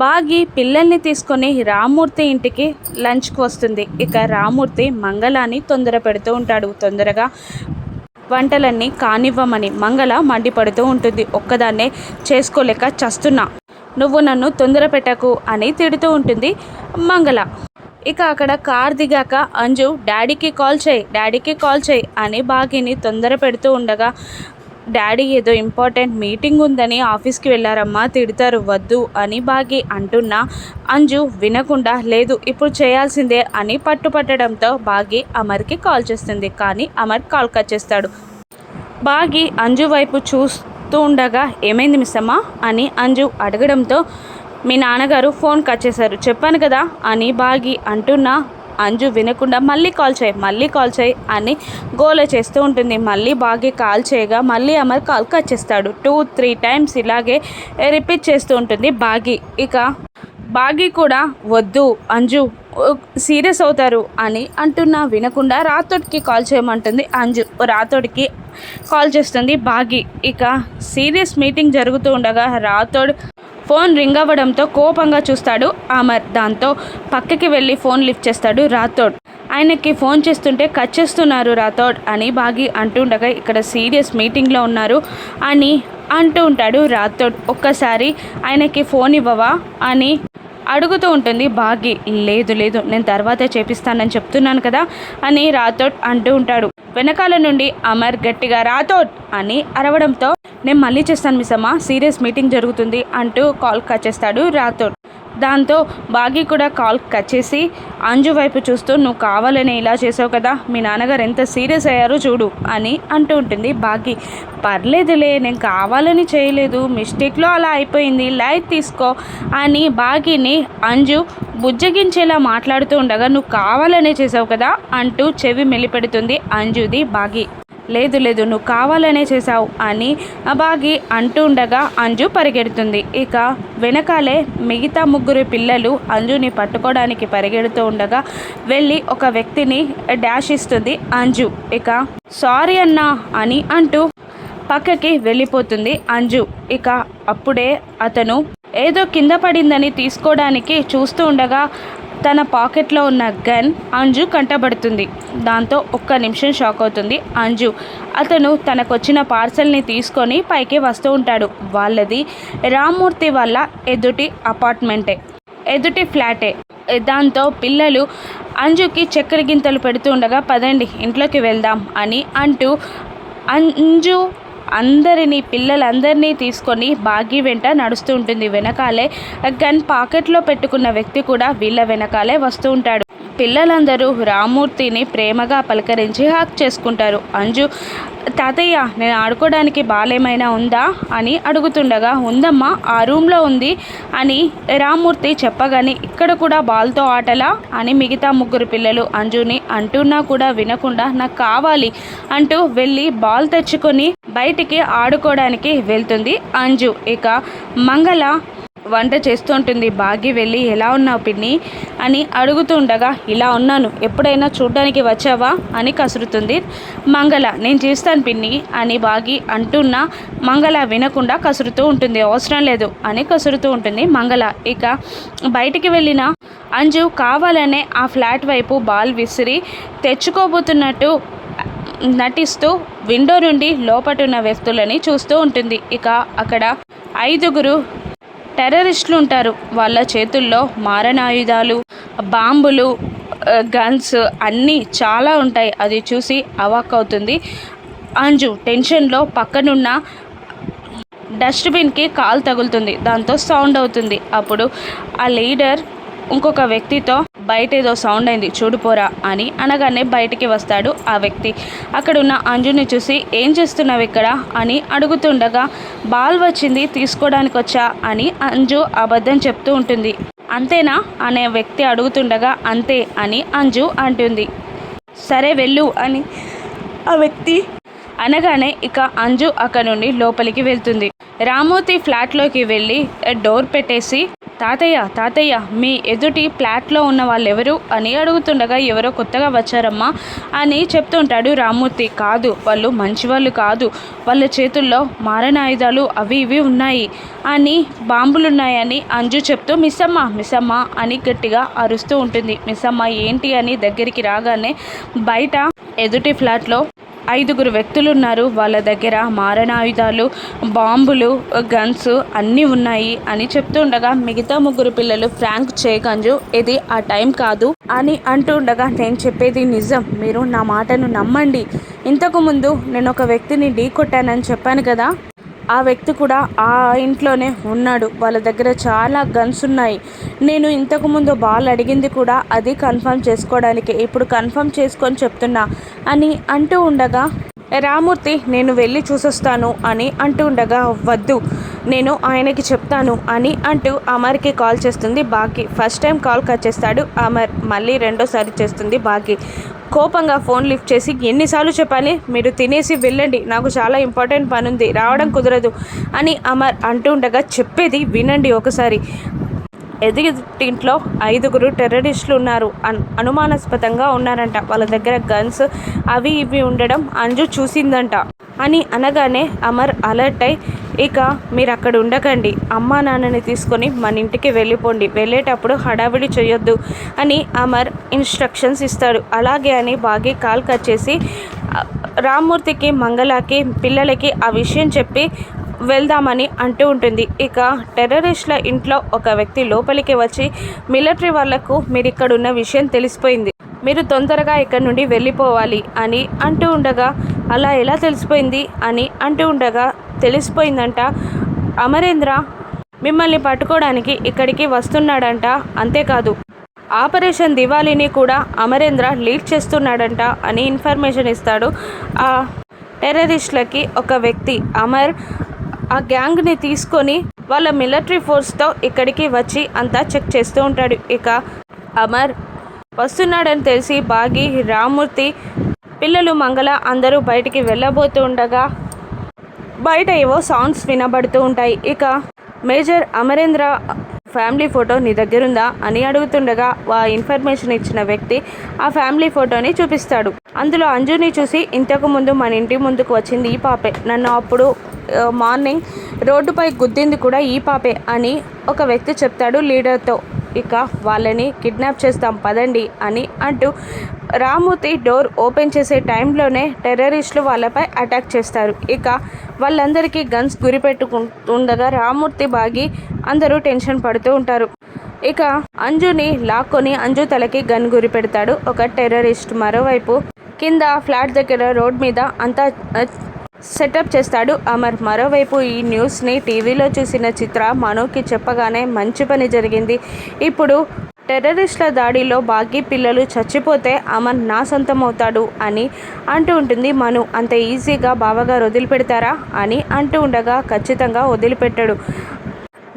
బాగి పిల్లల్ని తీసుకొని రామూర్తి ఇంటికి లంచ్కి వస్తుంది. ఇక రామూర్తి మంగళాన్ని తొందర పెడుతూ ఉంటాడు. తొందరగా వంటలన్నీ కానివ్వమని మంగళ మండిపడుతూ ఉంటుంది. ఒక్కదాన్నే చేసుకోలేక చస్తున్నా. నువ్వు నన్ను తొందర పెట్టకు అని తిడుతూ ఉంటుంది మంగళ. ఇక అక్కడ కార్ దిగాక అంజు డాడీకి కాల్ చేయి డాడీకి కాల్ చేయి అని బాగిని తొందర పెడుతూ ఉండగా డాడీ ఏదో ఇంపార్టెంట్ మీటింగ్ ఉందని ఆఫీస్కి వెళ్ళారమ్మా తిడతారు వద్దు అని బాగి అంటున్నా అంజు వినకుండా లేదు ఇప్పుడు చేయాల్సిందే అని పట్టుపట్టడంతో బాగి అమర్కి కాల్ చేస్తుంది. కానీ అమర్ కాల్ కట్ చేస్తాడు. బాగి అంజు వైపు చూస్తూ ఉండగా ఏమైంది మిస్ అని అంజు అడగడంతో మీ నాన్నగారు ఫోన్ కట్ చేశారు. చెప్పాను కదా అని బాగి అంటున్నా అంజు వినకుండా మళ్ళీ కాల్ చేయి మళ్ళీ కాల్ చేయి అని గోల చేస్తూ ఉంటుంది. మళ్ళీ బాగి కాల్ చేయగా మళ్ళీ అమర్ కాల్ కట్ చేస్తాడు. టూ త్రీ టైమ్స్ ఇలాగే రిపీట్ చేస్తూ ఉంటుంది బాగి. ఇక బాగి కూడా వద్దు అంజు సీరియస్ అవుతారు అని అంటున్నా వినకుండా రాతోడికి కాల్ చేయమంటుంది అంజు. రాతోడికి కాల్ చేస్తుంది బాగి. ఇక సీరియస్ మీటింగ్ జరుగుతూ ఉండగా రాతోడ్ ఫోన్ రింగ్ అవ్వడంతో కోపంగా చూస్తాడు అమర్. దాంతో పక్కకి వెళ్ళి ఫోన్ లిఫ్ట్ చేస్తాడు రాథోడ్. ఆయనకి ఫోన్ చేస్తుంటే కట్ చేస్తున్నారు రాథోడ్ అని బాగి అంటుండగా ఇక్కడ సీరియస్ మీటింగ్లో ఉన్నారు అని అంటూ ఉంటాడు రాథోడ్. ఒక్కసారి ఆయనకి ఫోన్ ఇవ్వవా అని అడుగుతూ ఉంటుంది బాగి. లేదు లేదు నేను తర్వాతే చేపిస్తానని చెప్తున్నాను కదా అని రాథోడ్ అంటూ ఉంటాడు. వెనకాల నుండి అమర్ గట్టిగా రాథోడ్ అని అరవడంతో నేను మళ్ళీ చేస్తాను మిస్ సీరియస్ మీటింగ్ జరుగుతుంది అంటూ కాల్ కట్ చేస్తాడు రాథోడ్. దాంతో బాగి కూడా కాల్ కట్ చేసి అంజు వైపు చూస్తూ నువ్వు కావాలని ఇలా చేసావు కదా మీ నాన్నగారు ఎంత సీరియస్ అయ్యారో చూడు అని అంటూ ఉంటుంది బాగి. పర్లేదులే నేను కావాలని చేయలేదు మిస్టేక్లో అలా అయిపోయింది లైట్ తీసుకో అని బాగిని అంజు బుజ్జగించేలా మాట్లాడుతూ ఉండగా నువ్వు కావాలనే చేసావు కదా అంటూ చెవి మెలిపెడుతుంది అంజుది బాగి. లేదు లేదు నువ్వు కావాలనే చేశావు అని బాగి అంటూ ఉండగా అంజు పరిగెడుతుంది. ఇక వెనకాలే మిగతా ముగ్గురు పిల్లలు అంజుని పట్టుకోవడానికి పరిగెడుతూ ఉండగా వెళ్ళి ఒక వ్యక్తిని డాష్ ఇస్తుంది అంజు. ఇక సారీ అన్నా అని అంటూ పక్కకి వెళ్ళిపోతుంది అంజు. ఇక అప్పుడే అతను ఏదో కింద పడిందని తీసుకోవడానికి చూస్తూ ఉండగా తన పాకెట్లో ఉన్న గన్ అంజు కంటబడుతుంది. దాంతో ఒక్క నిమిషం షాక్ అవుతుంది అంజు. అతను తనకొచ్చిన పార్సల్ని తీసుకొని పైకి వస్తూ ఉంటాడు. వాళ్ళది రామ్మూర్తి వాళ్ళ ఎదుటి అపార్ట్మెంటే. ఎదుటి ఫ్లాటే. దాంతో పిల్లలు అంజుకి చక్కెర గింతలు పెడుతూ ఉండగా పదండి ఇంట్లోకి వెళ్దాం అని అంటూ అంజు అందరినీ పిల్లలందరినీ తీసుకొని బాగి వెంట నడుస్తూ ఉంటుంది. వెనకాలే గన్ పాకెట్లో పెట్టుకున్న వ్యక్తి కూడా వీళ్ళ వెనకాలే వస్తూ ఉంటాడు. పిల్లలందరూ రామూర్తిని ప్రేమగా పలకరించి హాక్ చేసుకుంటారు. అంజు తాతయ్య నేను ఆడుకోవడానికి బాలేమైనా ఉందా అని అడుగుతుండగా ఉందమ్మా ఆ రూమ్లో ఉంది అని రామ్మూర్తి చెప్పగానే ఇక్కడ కూడా బాల్తో ఆటలా? అని మిగతా ముగ్గురు పిల్లలు అంజుని అంటున్నా కూడా వినకుండా నాకు కావాలి అంటూ వెళ్ళి బాల్ తెచ్చుకొని బయటికి ఆడుకోవడానికి వెళ్తుంది అంజు. ఇక మంగళ వంట చేస్తుంటుంది. బాగి వెళ్ళి ఎలా ఉన్నావు పిన్ని? అని అడుగుతూ ఉండగా ఇలా ఉన్నాను. ఎప్పుడైనా చూడ్డానికి వచ్చావా? అని కసురుతుంది. మంగళ నేను చేస్తాను పిన్ని అని బాగి అంటున్నా మంగళ వినకుండా కసురుతూ ఉంటుంది. అవసరం లేదు అని కసురుతూ ఉంటుంది మంగళ. ఇక బయటికి వెళ్ళిన అంజు కావాలనే ఆ ఫ్లాట్ వైపు బాల్ విసిరి తెచ్చుకోబోతున్నట్టు నటిస్తూ విండో నుండి లోపటున్న వ్యక్తులని చూస్తూ ఉంటుంది. ఇక అక్కడ ఐదుగురు టెర్రరిస్టులు ఉంటారు. వాళ్ళ చేతుల్లో మారణాయుధాలు బాంబులు గన్స్ అన్నీ చాలా ఉంటాయి. అది చూసి అవాక్ అవుతుంది. అంజు టెన్షన్లో పక్కనున్న డస్ట్బిన్కి కాల్ తగులుతుంది. దాంతో సౌండ్ అవుతుంది. అప్పుడు ఆ లీడర్ ఇంకొక వ్యక్తితో బయట ఏదో సౌండ్ అయింది చూడుపోరా అని అనగానే బయటికి వస్తాడు ఆ వ్యక్తి. అక్కడున్న అంజుని చూసి ఏం చేస్తున్నావు ఇక్కడ? అని అడుగుతుండగా బాల్ వచ్చింది తీసుకోవడానికి వచ్చా? అని అంజు అబద్ధం చెప్తూ ఉంటుంది. అంతేనా? అనే వ్యక్తి అడుగుతుండగా అంతే అని అంజు అంటుంది. సరే వెళ్ళు అని ఆ వ్యక్తి అనగానే ఇక అంజు అక్కడ నుండి లోపలికి వెళ్తుంది. రామూర్తి ఫ్లాట్లోకి వెళ్ళి డోర్ పెట్టేసి తాతయ్య తాతయ్య మీ ఎదుటి ఫ్లాట్లో ఉన్న వాళ్ళు ఎవరు అని అడుగుతుండగా ఎవరో కొత్తగా వచ్చారమ్మా అని చెప్తుంటాడు రామ్మూర్తి. కాదు వాళ్ళు మంచివాళ్ళు కాదు. వాళ్ళ చేతుల్లో మారణాయుధాలు అవి ఇవి ఉన్నాయి అని బాంబులున్నాయని అంజు చెప్తూ మిస్సమ్మ మిస్సమ్మ అని గట్టిగా అరుస్తూ ఉంటుంది. మిస్సమ్మ ఏంటి అని దగ్గరికి రాగానే బయట ఎదుటి ఫ్లాట్లో ఐదుగురు వ్యక్తులు ఉన్నారు వాళ్ళ దగ్గర మారణాయుధాలు బాంబులు గన్స్ అన్నీ ఉన్నాయి అని చెప్తుండగా మిగతా ముగ్గురు పిల్లలు ఫ్రాంక్ చేయగంజు ఇది ఆ టైం కాదు అని అంటూ ఉండగా నేను చెప్పేది నిజం. మీరు నా మాటను నమ్మండి. ఇంతకు ముందు నేను ఒక వ్యక్తిని ఢీ కొట్టానని చెప్పాను కదా. ఆ వ్యక్తి కూడా ఆ ఇంట్లోనే ఉన్నాడు. వాళ్ళ దగ్గర చాలా గన్స్ ఉన్నాయి. నేను ఇంతకుముందు బాల్ అడిగింది కూడా అది కన్ఫర్మ్ చేసుకోవడానికి. ఇప్పుడు కన్ఫర్మ్ చేసుకొని చెప్తున్నా అని అంటూ ఉండగా రామూర్తి నేను వెళ్ళి చూసొస్తాను అని అంటూ ఉండగా వద్దు. నేను ఆయనకి చెప్తాను అని అంటూ అమర్కి కాల్ చేస్తుంది బాకీ. ఫస్ట్ టైం కాల్ కట్ చేస్తాడు అమర్. మళ్ళీ రెండోసారి చేస్తుంది బాకీ. కోపంగా ఫోన్ లిఫ్ట్ చేసి ఎన్నిసార్లు చెప్పాలి? మీరు తినేసి వెళ్ళండి. నాకు చాలా ఇంపార్టెంట్ పని ఉంది రావడం కుదరదు అని అమర్ అంటూ ఉండగా చెప్పేది వినండి ఒకసారి. ఎదుటింట్లో ఐదుగురు టెర్రరిస్టులు ఉన్నారు. అన్ అనుమానాస్పదంగా ఉన్నారంట. వాళ్ళ దగ్గర గన్స్ అవి ఇవి ఉండడం అంజు చూసిందంట. అని అనగానే అమర్ అలర్ట్ అయి ఇక మీరు అక్కడ ఉండకండి అమ్మా నాన్నని తీసుకొని మన ఇంటికి వెళ్ళిపోండి. వెళ్ళేటప్పుడు హడావిడి చేయొద్దు అని అమర్ ఇన్స్ట్రక్షన్స్ ఇస్తాడు. అలాగే అని బాగా కాల్ కట్ చేసి రామ్మూర్తికి మంగళకి పిల్లలకి ఆ విషయం చెప్పి వెళ్దామని అంటూ ఉంటుంది. ఇక టెర్రరిస్టుల ఇంట్లో ఒక వ్యక్తి లోపలికి వచ్చి మిలిటరీ వాళ్ళకు మీరు ఇక్కడ ఉన్న విషయం తెలిసిపోయింది. మీరు తొందరగా ఇక్కడి నుండి వెళ్ళిపోవాలి అని అంటూ ఉండగా అలా ఎలా తెలిసిపోయింది? అని అంటూ ఉండగా తెలిసిపోయిందంట. అమరేంద్ర మిమ్మల్ని పట్టుకోవడానికి ఇక్కడికి వస్తున్నాడంట. అంతేకాదు ఆపరేషన్ దివాళీని కూడా అమరేంద్ర లీడ్ చేస్తున్నాడంట అని ఇన్ఫర్మేషన్ ఇస్తాడు ఆ టెర్రరిస్టులకి ఒక వ్యక్తి. అమర్ ఆ గ్యాంగ్ని తీసుకొని వాళ్ళ మిలిటరీ ఫోర్స్తో ఇక్కడికి వచ్చి అంతా చెక్ చేస్తూ ఉంటాడు. ఇక అమర్ వస్తున్నాడని తెలిసి బాగి రామూర్తి పిల్లలు మంగళ అందరూ బయటికి వెళ్ళబోతూ ఉండగా బయట ఏవో సాంగ్స్ వినబడుతూ ఉంటాయి. ఇక మేజర్ అమరేంద్ర ఫ్యామిలీ ఫోటో నీ దగ్గరుందా అని అడుగుతుండగా ఆ ఇన్ఫర్మేషన్ ఇచ్చిన వ్యక్తి ఆ ఫ్యామిలీ ఫోటోని చూపిస్తాడు. అందులో అంజుని చూసి ఇంతకు ముందు మన ఇంటి ముందుకు వచ్చింది ఈ పాపే. నన్ను అప్పుడు మార్నింగ్ రోడ్డుపై గుద్దింది కూడా ఈ పాపే అని ఒక వ్యక్తి చెప్తాడు లీడర్తో. ఇక వాళ్ళని కిడ్నాప్ చేస్తాం పదండి అని అంటూ రామూర్తి డోర్ ఓపెన్ చేసే టైంలోనే టెర్రరిస్టులు వాళ్ళపై అటాక్ చేస్తారు. ఇక వాళ్ళందరికీ గన్స్ గురిపెట్టుకుంటుండగా రామూర్తి బాగి అందరూ టెన్షన్ పడుతూ ఉంటారు. ఇక అంజుని లాక్కొని అంజు తలకి గన్ గురి పెడతాడు ఒక టెర్రరిస్ట్. మరోవైపు కింద ఫ్లాట్ దగ్గర రోడ్ మీద అంతా సెటప్ చేస్తాడు అమర్. మరోవైపు ఈ న్యూస్ని టీవీలో చూసిన చిత్ర మనోకి చెప్పగానే మంచి పని జరిగింది. ఇప్పుడు టెర్రరిస్టుల దాడిలో బాకీ పిల్లలు చచ్చిపోతే అమర్ నా సొంతమవుతాడు అని అంటూ ఉంటుంది మను. అంత ఈజీగా బావగారు వదిలిపెడతారా అని అంటూ ఉండగా ఖచ్చితంగా వదిలిపెట్టాడు.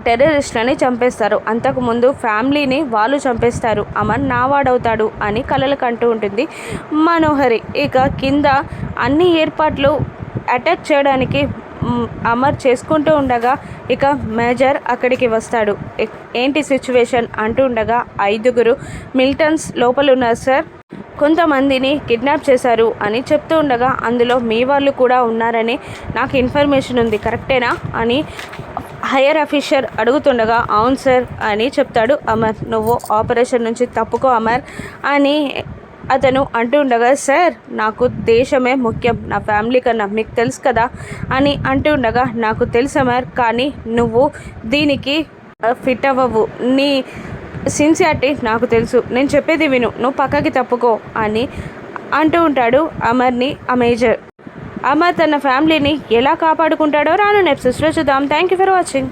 టెర్రరిస్టులని చంపేస్తారు. అంతకుముందు ఫ్యామిలీని వాళ్ళు చంపేస్తారు. అమర్ నావాడవుతాడు అని కలలు కంటూ ఉంటుంది మనోహరి. ఇక కింద అన్ని ఏర్పాట్లు అటాక్ చేయడానికి అమర్ చేసుకుంటూ ఉండగా ఇక మేజర్ అక్కడికి వస్తాడు. ఏంటి సిచ్యువేషన్? అంటూ ఉండగా ఐదుగురు మిల్టన్స్ లోపల ఉన్నారు సార్. కొంతమందిని కిడ్నాప్ చేశారు అని చెప్తూ ఉండగా అందులో మీ వాళ్ళు కూడా ఉన్నారని నాకు ఇన్ఫర్మేషన్ ఉంది కరెక్టేనా? అని హయ్యర్ అఫీషియర్ అడుగుతుండగా అవును సార్ అని చెప్తాడు అమర్. నువ్వు ఆపరేషన్ నుంచి తప్పుకో అమర్ అని అతను అంటూ ఉండగా సార్ నాకు దేశమే ముఖ్యం. నా ఫ్యామిలీ కన్నా మీకు తెలుసు కదా అని అంటూ ఉండగా నాకు తెలుసు అమర్ కానీ నువ్వు దీనికి ఫిట్ అవ్వవు. నీ సిన్సియారిటీ నాకు తెలుసు. నేను చెప్పేది విను. నువ్వు పక్కకి తప్పుకో అని అంటూ ఉంటాడు అమర్ని అమేజర్ అమర్ తన ఫ్యామిలీని ఎలా కాపాడుకుంటాడో రాను నెప్సెస్లో చూద్దాం. Thank you for watching.